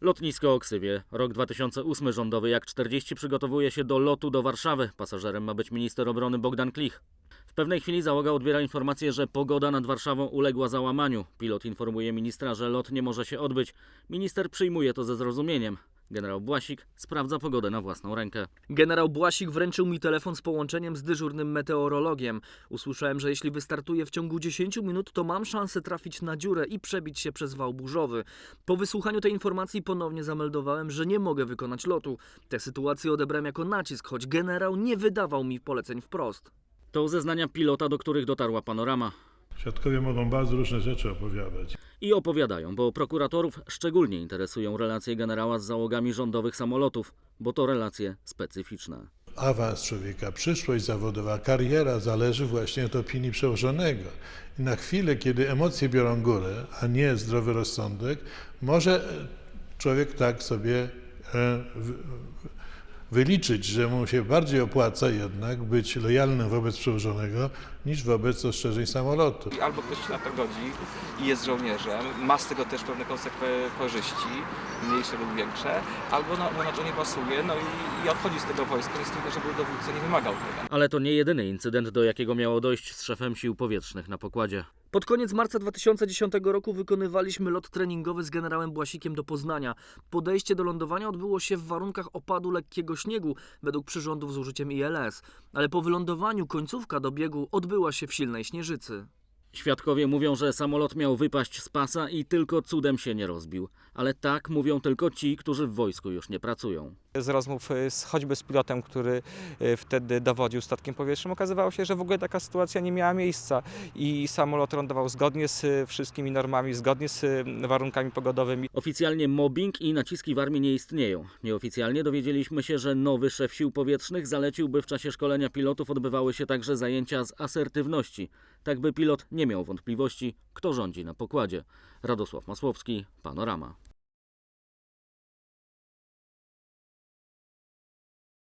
Lotnisko Oksywie. Rok 2008 rządowy jak 40 przygotowuje się do lotu do Warszawy. Pasażerem ma być minister obrony Bogdan Klich. W pewnej chwili załoga odbiera informację, że pogoda nad Warszawą uległa załamaniu. Pilot informuje ministra, że lot nie może się odbyć. Minister przyjmuje to ze zrozumieniem. Generał Błasik sprawdza pogodę na własną rękę. Generał Błasik wręczył mi telefon z połączeniem z dyżurnym meteorologiem. Usłyszałem, że jeśli wystartuję w ciągu 10 minut, to mam szansę trafić na dziurę i przebić się przez wał burzowy. Po wysłuchaniu tej informacji ponownie zameldowałem, że nie mogę wykonać lotu. Tę sytuację odebrałem jako nacisk, choć generał nie wydawał mi poleceń wprost. To zeznania pilota, do których dotarła panorama. Świadkowie mogą bardzo różne rzeczy opowiadać. I opowiadają, bo prokuratorów szczególnie interesują relacje generała z załogami rządowych samolotów, bo to relacje specyficzne. Awans człowieka, przyszłość zawodowa, kariera zależy właśnie od opinii przełożonego. I na chwilę, kiedy emocje biorą górę, a nie zdrowy rozsądek, może człowiek tak sobie e, wyliczyć, że mu się bardziej opłaca jednak być lojalnym wobec przełożonego niż wobec ostrzeżeń samolotu. Albo ktoś się na to godzi i jest żołnierzem, ma z tego też pewne korzyści, mniejsze lub większe, albo no, no, na to nie pasuje, no i, i odchodzi z tego wojska, z tym, żeby dowódca nie wymagał tego. Ale to nie jedyny incydent, do jakiego miało dojść z szefem sił powietrznych na pokładzie. Pod koniec marca 2010 roku wykonywaliśmy lot treningowy z generałem Błasikiem do Poznania. Podejście do lądowania odbyło się w warunkach opadu lekkiego śniegu, według przyrządów z użyciem ILS. Ale po wylądowaniu końcówka do biegu odbyła się w silnej śnieżycy. Świadkowie mówią, że samolot miał wypaść z pasa i tylko cudem się nie rozbił. Ale tak mówią tylko ci, którzy w wojsku już nie pracują. Z rozmów y, z, choćby z pilotem, który y, wtedy dowodził statkiem powietrznym, okazywało się, że w ogóle taka sytuacja nie miała miejsca i samolot lądował zgodnie z y, wszystkimi normami, zgodnie z warunkami pogodowymi. Oficjalnie mobbing i naciski w armii nie istnieją. Nieoficjalnie dowiedzieliśmy się, że nowy szef sił powietrznych zalecił, by w czasie szkolenia pilotów odbywały się także zajęcia z asertywności, tak by pilot nie miał wątpliwości, kto rządzi na pokładzie. Radosław Masłowski, Panorama.